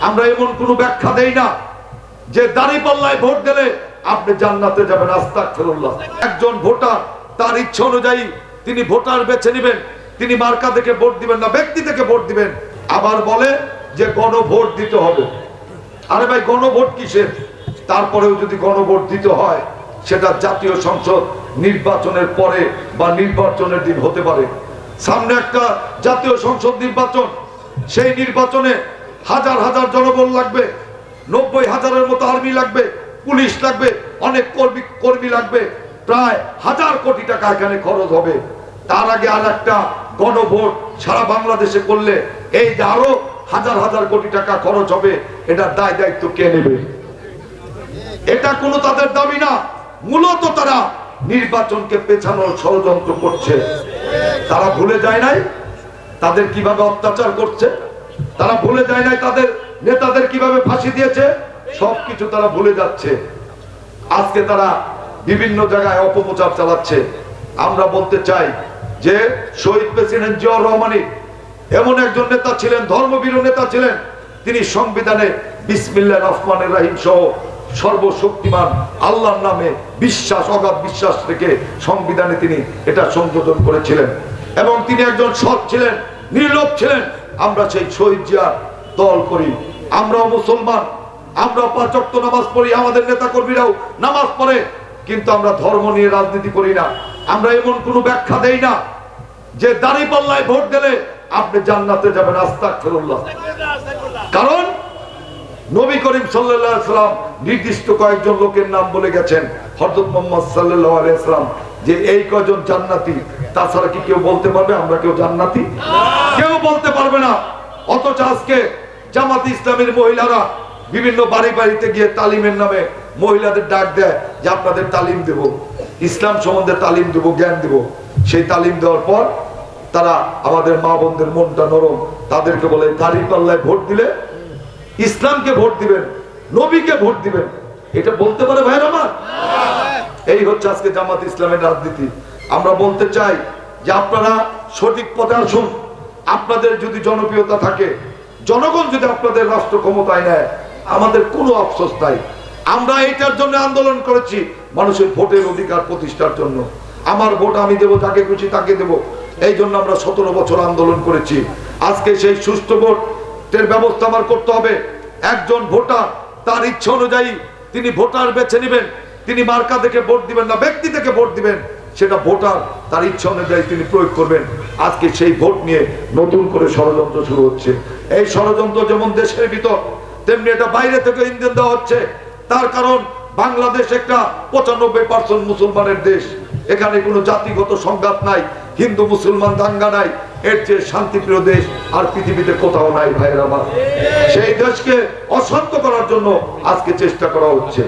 আমরা এমন কোনো ব্যাখ্যা দেই না যে দাড়ি পাল্লায় ভোট দিলে আপনি জান্নাতে যাবেন, আস্তাগফিরুল্লাহ। একজন ভোটার, তার ইচ্ছা অনুযায়ী তিনি ভোটার বেছে নেবেন, তিনি মার্কা থেকে ভোট দিবেন না, ব্যক্তি থেকে ভোট দিবেন। আবার বলে যে গণভোট দিতে হবে। আরে ভাই, গণভোট কিসের? তারপরেও যদি গণভোট দিতে হয়, সেটা জাতীয় সংসদ নির্বাচনের পরে বা নির্বাচনের দিন হতে পারে। সামনে একটা জাতীয় সংসদ নির্বাচন, সেই নির্বাচনে হাজার হাজার জনবল লাগবে, নব্বই হাজারের মতো আর্মি লাগবে, পুলিশ লাগবে, অনেক কর্মী কর্মী লাগবে, প্রায় হাজার কোটি টাকা এখানে খরচ হবে। তার আগে আর একটা গণভোট সারা বাংলাদেশে করলে এই যে আরও হাজার হাজার কোটি টাকা খরচ হবে, এটার দায় দায়িত্ব কে নেবে? এটা কোনো তাদের দাবি না। মূলত তারা নির্বাচনকে পেছানোর ষড়যন্ত্র করছে। তারা ভুলে যায় নাই তাদের কীভাবে অত্যাচার করছে? তারা ভুলে যায় নাই তাদের নেতাদের কীভাবে ফাঁসি দিয়েছে? সবকিছু তারা ভুলে যাচ্ছে। আজকে তারা বিভিন্ন জায়গায় অপপ্রচার চালাচ্ছে। আমরা বলতে চাই যে শহীদ প্রেসিডেন্ট জিয়াউর রহমানি এমন একজন নেতা ছিলেন ধর্মবীর নেতা ছিলেন। তিনি সংবিধানে বিসমিল্লাহ রহমানের রাহিম সহ সর্বশক্তিমান আল্লাহর নামে বিশ্বাস, অগাধ বিশ্বাস রেখে সংবিধানে তিনি এটা সংযোজন করেছিলেন। এবং তিনি একজন সৎ ছিলেন নির্লোভ ছিলেন। আমরা সেই শহীদ জিয়ার দল করি। আমরাও মুসলমান আমরা পাঁচ নামাজ পড়ি, আমাদের নেতা কর্মীরাও নামাজ পড়ে, কিন্তু আমরা ধর্ম নিয়ে রাজনীতি করি না। আমরা এমন কোনো ব্যাখ্যা দেই না যে দাঁড়িপাল্লায় ভোট দিলে আপনি জান্নাতে যাবেন, আস্তাগফিরুল্লাহ। কারণ নবী করিম সাল্লাম নির্দিষ্ট কয়েকজন লোকের নাম বলে গেছেন। হযরত মোহাম্মদ সাল্লাম। যে এই কয়জন জান্নাতি তাছাড়া কি কেউ বলতে পারবে আমরা কেউ জান্নাতি? কেউ বলতে পারবে না। অথচ আজকে জামাত ইসলামের মহিলারা বিভিন্ন বাড়ি বাড়িতে গিয়ে তালিমের নামে মহিলাদের ডাক দেয় যে আপনাদের তালিম দেব ইসলাম সম্বন্ধে তালিম দেব জ্ঞান দেব। সেই তালিম দেওয়ার পর তারা আমাদের মা বোনদের মনটা নরম তাদেরকে বলে দাড়ি পাল্লায় ভোট দিলে ইসলামকে ভোট দিবেন, নবীকে ভোট দিবেন। এটা বলতে পারে ভাইয়ের আমার? এই হচ্ছে আজকে জামাত ইসলামের রাজনীতি। আমরা বলতে চাই যে আপনারা সঠিক পথে আসুন। আপনাদের যদি জনপ্রিয়তা থাকে, জনগণ যদি আপনাদের রাষ্ট্র ক্ষমতায় নেয়, আমাদের কোনো আফসোস নাই। আমরা এটার জন্য আন্দোলন করেছি মানুষের ভোটের অধিকার প্রতিষ্ঠার জন্য। আমার ভোট আমি দেবো, যাকে খুশি তাকে দেব। এই জন্য আমরা সতেরো বছর আন্দোলন করেছি। আজকে সেই সুষ্ঠু ভোটের ব্যবস্থা আমার করতে হবে। একজন ভোটার, তার ইচ্ছা অনুযায়ী তিনি ভোটার বেছে নেবেন। তিনি মার্কা থেকে ভোট দিবেন না, ব্যক্তি থেকে ভোট দিবেন। সেটা ভোটার, তার ইচ্ছা অনুযায়ী তিনি প্রয়োগ করবেন। আজকে সেই ভোট নিয়ে নতুন করে ষড়যন্ত্র শুরু হচ্ছে। এই ষড়যন্ত্র যেমন দেশের ভিতর, তেমনি এটা বাইরে থেকে ইন্ধন দেওয়া হচ্ছে। তার কারণ, বাংলাদেশ একটা পঁচানব্বই পার্সেন্ট মুসলমানের দেশ। এখানে কোনো জাতিগত সংঘাত নাই, হিন্দু, মুসলমান দাঙ্গা নাই। এর চেয়ে শান্তিপ্রিয় দেশ আর পৃথিবীতে কোথাও নাই, ভাইয়ের আমার। সেই দেশকে অশান্ত করার জন্য আজকে চেষ্টা করা হচ্ছে।